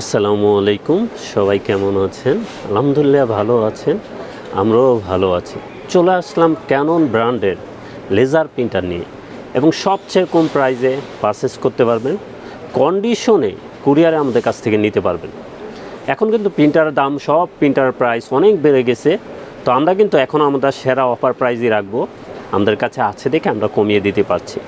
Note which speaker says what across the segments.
Speaker 1: আসসালামু আলাইকুম, সবাই কেমন আছেন? আলহামদুলিল্লাহ ভালো আছেন, আমরাও ভালো আছি। চলে আসলাম ক্যানন ব্র্যান্ডের লেজার প্রিন্টার নিয়ে। এবং সবচেয়ে কম প্রাইসে পারচেস করতে পারবেন কন্ডিশনে কুরিয়ারে আমাদের কাছ থেকে নিতে পারবেন। এখন কিন্তু প্রিন্টারের দাম, সব প্রিন্টারের প্রাইস অনেক বেড়ে গেছে। তো আমরা কিন্তু এখন আমরা সেরা অফার প্রাইজই রাখব। আমাদের কাছে আছে দেখে আমরা কমিয়ে দিতে পারছি।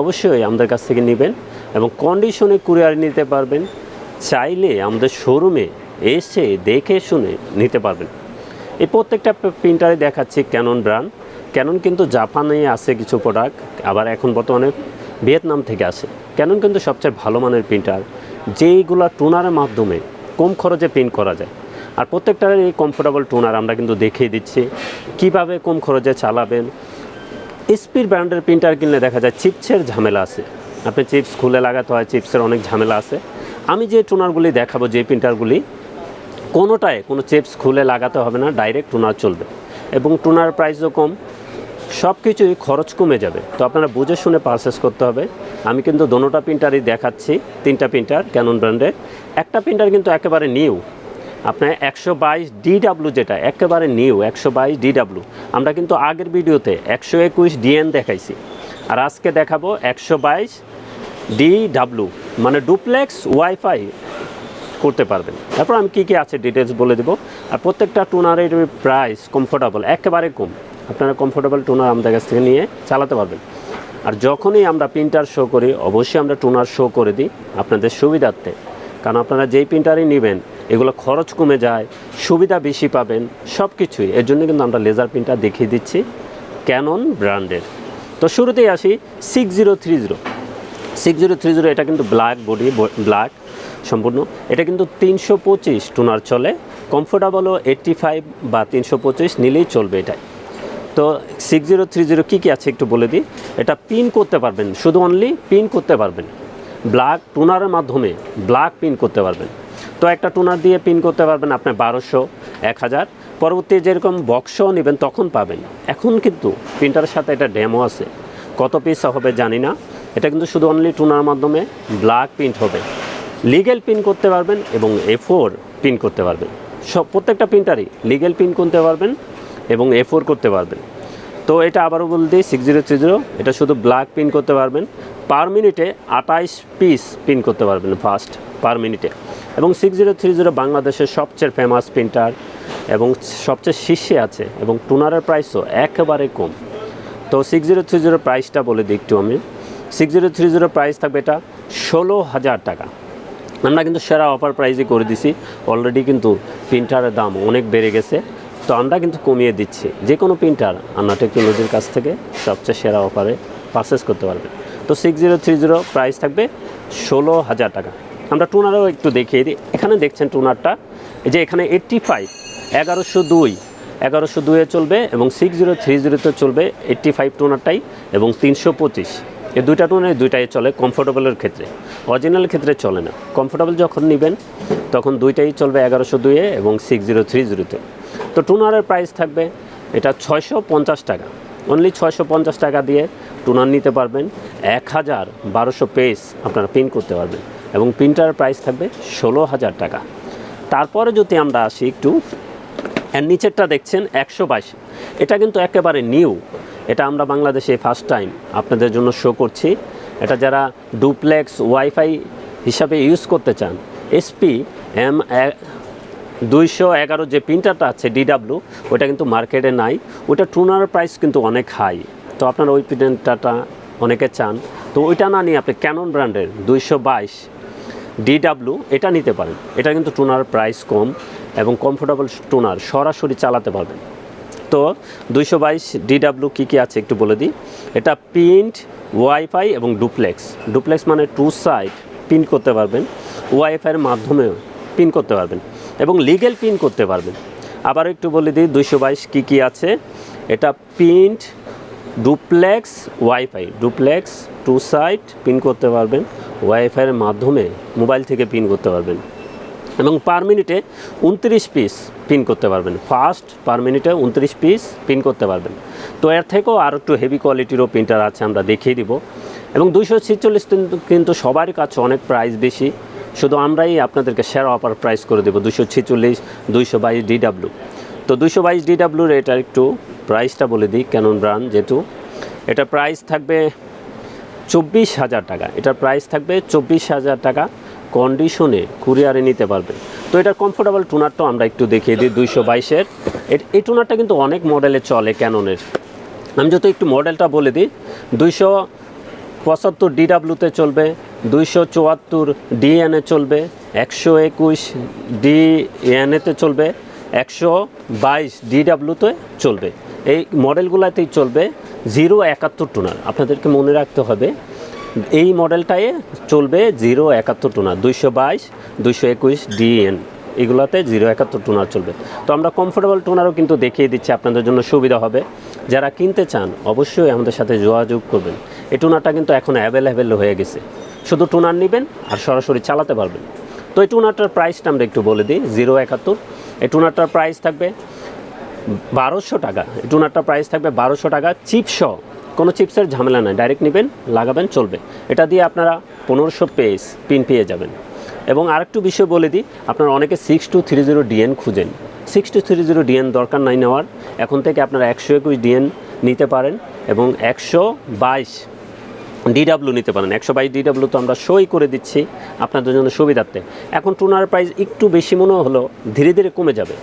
Speaker 1: অবশ্যই আমাদের কাছ থেকে নেবেন এবং কন্ডিশনে কুরিয়ার নিতে পারবেন। চাইলে আমাদের শোরুমে এসে দেখে শুনে নিতে পারবেন। এই প্রত্যেকটা প্রিন্টারে দেখাচ্ছি ক্যানন ব্র্যান্ড ক্যানন কিন্তু জাপানে আছে কিছু প্রোডাক্ট আবার এখন বর্তমানে ভিয়েতনাম থেকে আসে। ক্যানন কিন্তু সবচেয়ে ভালো মানের প্রিন্টার যেইগুলো টুনারের মাধ্যমে কম খরচে প্রিন্ট করা যায়। আর প্রত্যেকটার এই কমফোর্টেবল টুনার আমরা কিন্তু দেখিয়ে দিচ্ছি। কীভাবে কম খরচে চালাবেন? এসপির ব্র্যান্ডের প্রিন্টার কিনলে দেখা যায় চিপসের ঝামেলা আছে। আপনি চিপস খুলে লাগাতে হয় চিপসের অনেক ঝামেলা আছে। আমি যে টুনারগুলি দেখাবো, যে প্রিন্টারগুলি, কোনোটায় কোনো চিপস খুলে লাগাতে হবে না, ডাইরেক্ট টুনার চলবে। এবং টুনার প্রাইসও কম সব কিছুই খরচ কমে যাবে। তো আপনারা বুঝে শুনে পারচেস করতে হবে। আমি কিন্তু দোনোটা প্রিন্টারই দেখাচ্ছি, তিনটা প্রিন্টার ক্যানন ব্র্যান্ডের একটা প্রিন্টার কিন্তু একেবারে নিউ। আপনার একশো বাইশ ডিডাব্লু যেটা, একেবারে নিউ, একশো বাইশ ডিডাব্লু আমরা কিন্তু আগের ভিডিওতে একশো একুশ ডিএন দেখাইছি। আর আজকে দেখাবো একশো বাইশ ডিডাব্লিউ মানে ডুপ্লেক্স ওয়াইফাই করতে পারবেন। তারপর আমি কী কী আছে ডিটেলস বলে দেবো। আর প্রত্যেকটা টুনারের প্রাইস কমফোর্টেবল একেবারে কম। আপনারা কমফোর্টেবল টুনার আমাদের কাছ থেকে নিয়ে চালাতে পারবেন। আর যখনই আমরা প্রিন্টার শো করি, অবশ্যই আমরা টুনার শো করে দিই আপনাদের সুবিধার্থে। কারণ আপনারা যেই প্রিন্টারই নেবেন, এগুলো খরচ কমে যায়, সুবিধা বেশি পাবেন সব কিছুই এর জন্য কিন্তু আমরা লেজার প্রিন্টার দেখিয়ে দিচ্ছি ক্যানন ব্র্যান্ডের তো শুরুতেই আসি six zero three zero six zero three zero এটা কিন্তু ব্ল্যাক বডি ব্ল্যাক সম্পূর্ণ। এটা কিন্তু তিনশো পঁচিশ টুনার চলে। কমফোর্টেবলও এইট্টি ফাইভ বা তিনশো পঁচিশ নিলেই চলবে এটাই। তো সিক্স জিরো থ্রি জিরো কী কী আছে একটু বলে দিই? এটা পিন করতে পারবেন, শুধু অনলি পিন করতে পারবেন। ব্ল্যাক টুনারের মাধ্যমে ব্ল্যাক পিন করতে পারবেন। তো একটা টুনার দিয়ে পিন করতে পারবেন আপনি বারোশো, এক হাজার। পরবর্তী যেরকম বক্সও নেবেন তখন পাবেন। এখন কিন্তু প্রিন্টারের সাথে এটা ডেমো আছে। কত পিস হবে জানি না। এটা কিন্তু শুধু অনলি টুনার মাধ্যমে ব্ল্যাক প্রিন্ট হবে। লিগেল প্রিন্ট করতে পারবেন এবং এ ফোর প্রিন্ট করতে পারবেন। সব, প্রত্যেকটা প্রিন্টারই লিগেল পিন করতে পারবেন এবং এ ফোর করতে পারবেন। তো এটা আবারও বলে দিই সিক্স জিরো থ্রি জিরো এটা শুধু ব্ল্যাক পিন করতে পারবেন। পার মিনিটে আঠাইশ পিস পিন করতে পারবেন ফার্স্ট পার মিনিটে এবং সিক্স জিরো থ্রি জিরো বাংলাদেশের সবচেয়ে ফেমাস প্রিন্টার এবং সবচেয়ে শীর্ষে আছে এবং টুনারের প্রাইসও একেবারে কম। তো সিক্স জিরো থ্রি জিরো প্রাইসটা বলে দিই একটু আমি। Six zero three zero price থাকবে এটা ষোলো হাজার টাকা। আমরা কিন্তু সেরা অফার প্রাইসে করে দিছি। অলরেডি কিন্তু প্রিন্টারের দাম অনেক বেড়ে গেছে। তো আমরা কিন্তু কমিয়ে দিচ্ছি। যে কোনো প্রিন্টার আন্না টেকনোলজির কাছ থেকে সবচেয়ে সেরা অফারে পারচেস করতে পারবেন তো six zero three zero price থাকবে ষোলো হাজার টাকা। আমরা টুনারও একটু দেখিয়ে দিই। এখানে দেখছেন টুনারটা। যে এখানে এইট্টি ফাইভ এগারোশো দুই। এগারোশো দুয়ে চলবে এবং সিক্স জিরো থ্রি জিরোতে চলবে এইট্টি ফাইভ টুনারটাই এবং তিনশো পঁচিশ। এই দুইটা টুনে দুইটাই চলে কমফোর্টেবলের ক্ষেত্রে। অরিজিনাল ক্ষেত্রে চলে না। কমফোর্টেবল যখন নেবেন, তখন দুইটাই চলবে এগারোশো দুইয়ে এবং সিক্স জিরো থ্রি জিরোতে তো। টুনারের প্রাইস থাকবে, এটা ছয়শো পঞ্চাশ টাকা। অনলি ছয়শো পঞ্চাশ টাকা দিয়ে টুনার নিতে পারবেন। এক হাজার বারোশো পেজ আপনারা প্রিন্ট করতে পারবেন এবং প্রিন্টারের প্রাইস থাকবে ষোলো হাজার টাকা। তারপরে যদি আমরা আসি একটু নিচেরটা দেখছেন একশো বাইশ। এটা কিন্তু একেবারে নিউ এটা আমরা বাংলাদেশে ফার্স্ট টাইম আপনাদের জন্য শো করছি। এটা যারা ডুপ্লেক্স ওয়াইফাই হিসাবে ইউজ করতে চান এসপি এম দুইশো এগারো যে প্রিন্টারটা আছে ডিডাব্লিউ ওটা কিন্তু মার্কেটে নাই। ওটা টুনার প্রাইস কিন্তু অনেক হাই তো আপনারা ওই প্রিন্টারটা অনেকে চান। তো ওইটা না নিয়ে আপনি ক্যানন ব্র্যান্ডের দুইশো বাইশ ডিডাব্লু এটা নিতে পারেন। এটা কিন্তু টুনার প্রাইস কম এবং কমফোর্টেবল টুনার, সরাসরি চালাতে পারবেন। তো দুইশো বাইশ ডিডাব্লিউ কী কী আছে একটু বলে দিই। এটা প্রিন্ট ওয়াইফাই এবং ডুপ্লেক্স ডুপ্লেক্স মানে টু সাইড প্রিন্ট করতে পারবেন। ওয়াইফাইয়ের মাধ্যমেও প্রিন্ট করতে পারবেন এবং লিগেল পিন করতে পারবেন। আবার একটু বলে দিই, দুইশো বাইশ কী কী আছে? এটা print duplex wifi duplex two side print করতে পারবেন। ওয়াইফাইয়ের মাধ্যমে মোবাইল থেকে পিন করতে পারবেন। এবং পার মিনিটে উনত্রিশ পিস পিন করতে পারবেন। ফার্স্ট পার মিনিটে উনত্রিশ পিস পিন করতে পারবেন। তো এর থেকেও আর একটু হেভি কোয়ালিটিরও প্রিন্টার আছে আমরা দেখিয়ে দিব। এবং দুইশো ছিচল্লিশ কিন্তু সবার কাছে অনেক প্রাইস বেশি। শুধু আমরাই আপনাদেরকে সেরা অফার প্রাইস করে দেবো দুশো ছেচল্লিশ, দুইশো বাইশ ডিডাব্লু তো দুশো বাইশ ডিডাব্লুর এটা একটু প্রাইসটা বলে দিই ক্যানন ব্রান্ড যেহেতু। এটা প্রাইস থাকবে চব্বিশ হাজার টাকা। এটার প্রাইস থাকবে চব্বিশ হাজার টাকা। কন্ডিশনে কুরিয়ারে নিতে পারবেন। তো এটার কমফোর্টেবল টুনারটাও আমরা একটু দেখিয়ে দিই দুইশো বাইশের। এই টুনারটা কিন্তু অনেক মডেলে চলে ক্যাননের আমি যত একটু মডেলটা বলে দিই, দুইশো পঁচাত্তর ডিডাব্লুতে চলবে, দুইশো চুয়াত্তর ডিএনএ চলবে, একশো একুশ ডিএনএতে চলবে, একশো বাইশ ডিডাব্লুতে চলবে। এই মডেলগুলোতেই চলবে জিরো একাত্তর টুনার আপনাদেরকে মনে রাখতে হবে এই মডেলটায় চলবে জিরো একাত্তর টুনার, দুইশো বাইশ, দুইশো একুশ ডিএন। এগুলোতে জিরো একাত্তর টুনার চলবে। তো আমরা কমফোর্টেবল টুনারও কিন্তু দেখিয়ে দিচ্ছি, আপনাদের জন্য সুবিধা হবে। যারা কিনতে চান, অবশ্যই আমাদের সাথে যোগাযোগ করবেন। এই টুনারটা কিন্তু এখন অ্যাভেলেবেল হয়ে গেছে। শুধু টুনার নেবেন আর সরাসরি চালাতে পারবেন। তো এই টুনারটার প্রাইসটা আমরা একটু বলে দিই, জিরো একাত্তর। এই টুনারটার প্রাইস থাকবে বারোশো টাকা। এই টুনারটার প্রাইস থাকবে বারোশো টাকা, চিপসহ। কোনো চিপসের ঝামেলা নাই ডাইরেক্ট নেবেন, লাগাবেন, চলবে। এটা দিয়ে আপনারা পনেরোশো পেজ পিন পেয়ে যাবেন। এবং আরেকটু বিষয় বলে দিই, আপনারা অনেকে six two three zero DN খুঁজেন। Six two three zero DN দরকার নাই নেওয়ার। এখন থেকে আপনারা একশো একুশ ডিএন নিতে পারেন এবং একশো বাইশ ডিডাব্লিউ নিতে পারেন। একশো বাইশ ডিডাব্লিউ তো আমরা সই করে দিচ্ছি আপনাদের জন্য সুবিধার্থে। এখন টুনার প্রাইস একটু বেশি মনে হলো, ধীরে ধীরে কমে যাবে।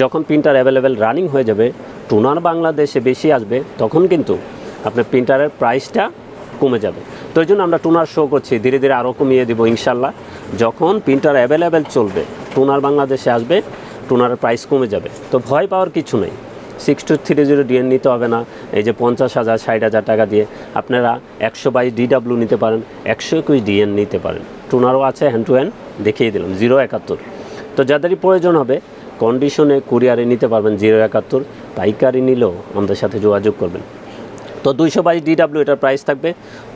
Speaker 1: যখন প্রিন্টার অ্যাভেলেবেল রানিং হয়ে যাবে, টুনার বাংলাদেশে বেশি আসবে, তখন কিন্তু আপনার প্রিন্টারের প্রাইসটা কমে যাবে। তো জন্য আমরা টুনার শো করছি। ধীরে ধীরে আরও কমিয়ে দেবো ইনশাল্লাহ যখন প্রিন্টার অ্যাভেলেবেল চলবে, টুনার বাংলাদেশে আসবে, টুনারের প্রাইস কমে যাবে। তো ভয় পাওয়ার কিছু নেই। Six two three zero DN নিতে হবে না। এই যে পঞ্চাশ হাজার, ষাট হাজার টাকা দিয়ে আপনারা একশো বাইশ ডিডাব্লিউ নিতে পারেন, একশো একুশ ডিএন নিতে পারেন। টুনারও আছে হ্যান্ড টু হ্যান্ড দেখিয়ে দিলাম জিরো একাত্তর। তো যাদেরই প্রয়োজন হবে কন্ডিশনে কুরিয়ারে নিতে পারবেন জিরো একাত্তর। পাইকারি নিলেও আমাদের সাথে যোগাযোগ করবেন। তো দুইশো বাইশ ডিডাব্লিউ এটার প্রাইস থাকবে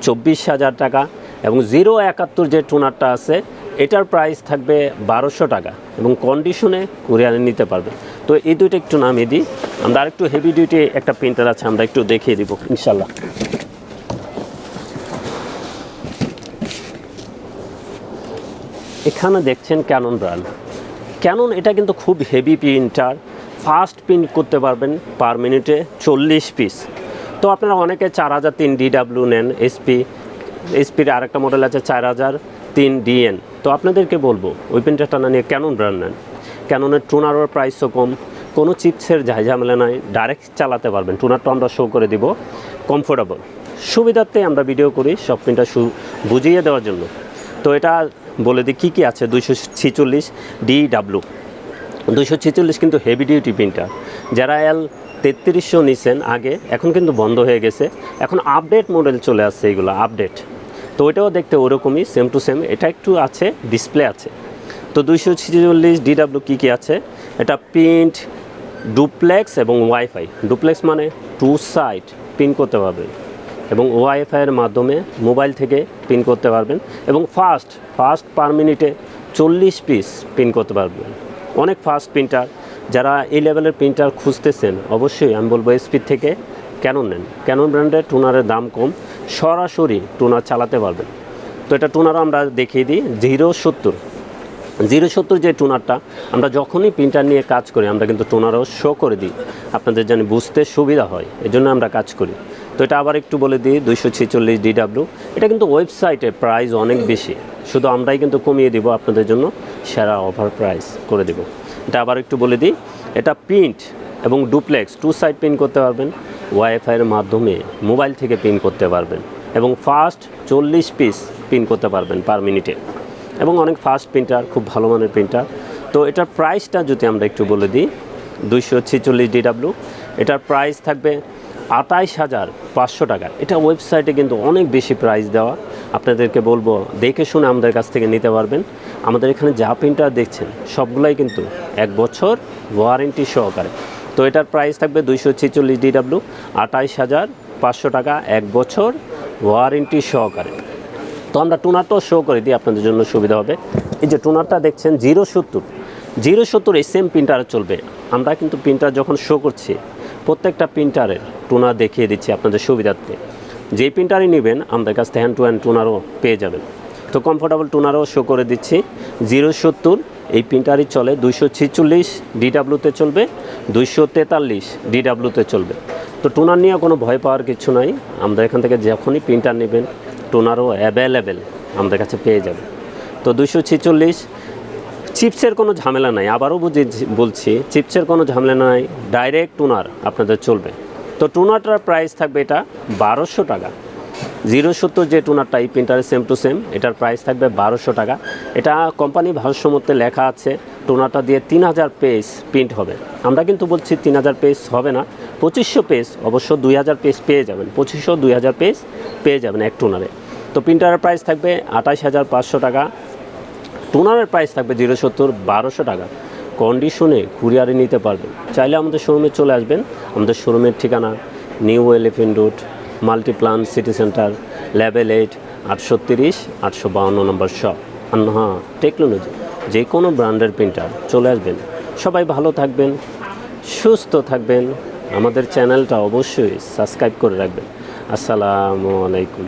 Speaker 1: চব্বিশ হাজার টাকা এবং জিরো একাত্তর যে টুনারটা আছে, এটার প্রাইস থাকবে বারোশো টাকা এবং কন্ডিশনে কুরিয়ারে নিতে পারবে। তো এই দুইটা একটু নামিয়ে দিই। আমরা আরেকটু হেভি ডিউটি একটা প্রিন্টার আছে, আমরা একটু দেখিয়ে দিব ইনশাল্লাহ এখানে দেখছেন ক্যানন ব্র্যান্ড ক্যানন এটা কিন্তু খুব হেভি প্রিন্টার ফাস্ট প্রিন্ট করতে পারবেন পার মিনিটে চল্লিশ পিস তো আপনারা অনেকে চার হাজার তিন ডিডাব্লিউ নেন এসপি এসপির আরেকটা মডেল আছে চার হাজার তিন ডিএন তো আপনাদেরকে বলব, ওই প্রিন্টারটা না নিয়ে ক্যানন ব্র্যান্ড নেন। ক্যাননের টুনারের প্রাইসও কম, কোনো চিপসের ঝামেলা নাই ডাইরেক্ট চালাতে পারবেন। টুনারটা আমরা শো করে দিব কমফোর্টেবল সুবিধার্থে আমরা ভিডিও করি, সব প্রিন্টার সু বুঝিয়ে দেওয়ার জন্য। তো এটা বলে দিই, কী কী আছে? দুইশো ছিচল্লিশ ডি ডাব্লু দুইশো ছেচল্লিশ কিন্তু হেভি ডিউটি প্রিন্টার যারা এল তেত্রিশশো নিছেন আগে, এখন কিন্তু বন্ধ হয়ে গেছে। এখন আপডেট মডেল চলে আসছে এইগুলো আপডেট তো ওইটাও দেখতে ওরকমই সেম টু সেম এটা একটু আছে ডিসপ্লে আছে। তো দুইশো ছিচল্লিশ ডিডাব্লিউ কী কী আছে? এটা প্রিন্ট ডুপ্লেক্স এবং ওয়াইফাই ডুপ্লেক্স মানে টু সাইড পিন করতে পারবেন। এবং ওয়াইফাইয়ের মাধ্যমে মোবাইল থেকে পিন করতে পারবেন। এবং ফাস্ট ফাস্ট পার মিনিটে চল্লিশ পিস পিন করতে পারবেন। অনেক ফাস্ট প্রিন্টার যারা এই লেভেলের প্রিন্টার খুঁজতেছেন, অবশ্যই আমি বলব এসপি থেকে ক্যানন নেন। ক্যানন ব্র্যান্ডের টুনারের দাম কম, সরাসরি টুনার চালাতে পারবেন। তো এটা টুনারও আমরা দেখিয়ে দিই জিরো সত্তর। জিরো সত্তর যে টুনারটা আমরা যখনই প্রিন্টার নিয়ে কাজ করি, আমরা কিন্তু টুনারও শো করে দিই। আপনাদের যেন বুঝতে সুবিধা হয়, এজন্য আমরা কাজ করি। তো এটা আবার একটু বলে দিই, দুইশো ছেচল্লিশ ডিডাব্লিউ এটা কিন্তু ওয়েবসাইটে প্রাইস অনেক বেশি। শুধু আমরাই কিন্তু কমিয়ে দিব, আপনাদের জন্য সেরা অফার প্রাইস করে দিব। এটা আবার একটু বলে দিই। এটা প্রিন্ট এবং ডুপ্লেক্স টু সাইড প্রিন্ট করতে পারবেন ওয়াইফাইয়ের মাধ্যমে মোবাইল থেকে প্রিন্ট করতে পারবেন এবং ফাস্ট চল্লিশ পিস প্রিন্ট করতে পারবেন পার মিনিটে এবং অনেক ফাস্ট প্রিন্টার খুব ভালো মানের প্রিন্টার তো এটার প্রাইসটা যদি আমরা একটু বলে দিই, দুইশো ছেচল্লিশ ডিডাব্লিউ এটার প্রাইস থাকবে আটাইশ হাজার পাঁচশো টাকা। এটা ওয়েবসাইটে কিন্তু অনেক বেশি প্রাইস দেওয়া। আপনাদেরকে বলব, দেখে শুনে আমাদের কাছ থেকে নিতে পারবেন। আমাদের এখানে যা প্রিন্টার দেখছেন, সবগুলাই কিন্তু এক বছর ওয়ারেন্টি সহকারে। তো এটার প্রাইস থাকবে দুইশো ছেচল্লিশ ডিডাব্লিউ আটাইশ হাজার পাঁচশো টাকা এক বছর ওয়ারেন্টি সহকারে। তো আমরা টুনারটাও শো করে দিই, আপনাদের জন্য সুবিধা হবে। এই যে টুনারটা দেখছেন, জিরো সত্তর। জিরো সত্তর এই সেম প্রিন্টারে চলবে। আমরা কিন্তু প্রিন্টার যখন শো করছি, প্রত্যেকটা প্রিন্টারের টুনার দেখিয়ে দিচ্ছি আপনাদের সুবিধার্থে। যেই প্রিন্টারই নেবেন, আমাদের কাছ থেকে হ্যান্ড টু হ্যান্ড টুনারও পেয়ে যাবেন। তো কমফোর্টেবল টোনারও শো করে দিচ্ছি। জিরো সত্তর, এই প্রিন্টারই চলে। দুইশো ছিচল্লিশ ডিডাব্লিউতে চলবে। দুইশো তেতাল্লিশ ডিডাব্লিউতে চলবে। তো টোনার নিয়ে কোনো ভয় পাওয়ার কিছু নাই। আমরা এখান থেকে যখনই প্রিন্টার নেবেন টোনারও অ্যাভেলেবেল আমাদের কাছে পেয়ে যাবে। তো দুইশো ছিচল্লিশ চিপসের কোনো ঝামেলা নাই। আবারও বুঝি বলছি চিপসের কোনো ঝামেলা নাই। ডাইরেক্ট টুনার আপনাদের চলবে। তো টুনারটার প্রাইস থাকবে এটা বারোশো টাকা। জিরো সত্তর যে টুনারটা এই প্রিন্টারের সেম টু সেম এটার প্রাইস থাকবে বারোশো টাকা। এটা কোম্পানি ভারসাম্যতে লেখা আছে, টোনারটা দিয়ে তিন হাজার পেজ প্রিন্ট হবে। আমরা কিন্তু বলছি তিন হাজার পেজ হবে না, পঁচিশশো পেজ অবশ্য দুই হাজার পেজ পেয়ে যাবেন। পঁচিশশো, দুই হাজার পেজ পেয়ে যাবেন এক টোনারে। তো প্রিন্টারের প্রাইস থাকবে আঠাশ হাজার পাঁচশো টাকা, টোনারের প্রাইস থাকবে জিরো সত্তর, বারোশো টাকা। কন্ডিশনে কুরিয়ারে নিতে পারবেন। চাইলে আমাদের শোরুমে চলে আসবেন। আমাদের শোরুমের ঠিকানা new Elephant road Multiplan city centre, level eight, আটশো তিরিশ, আটশো বাউন্ন নম্বর শপ। আন্না টেকনোলজি যে কোনো ব্র্যান্ডের প্রিন্টার, চলে আসবেন। সবাই ভালো থাকবেন, সুস্থ থাকবেন। আমাদের চ্যানেলটা অবশ্যই সাবস্ক্রাইব করে রাখবেন। আসসালামু আলাইকুম।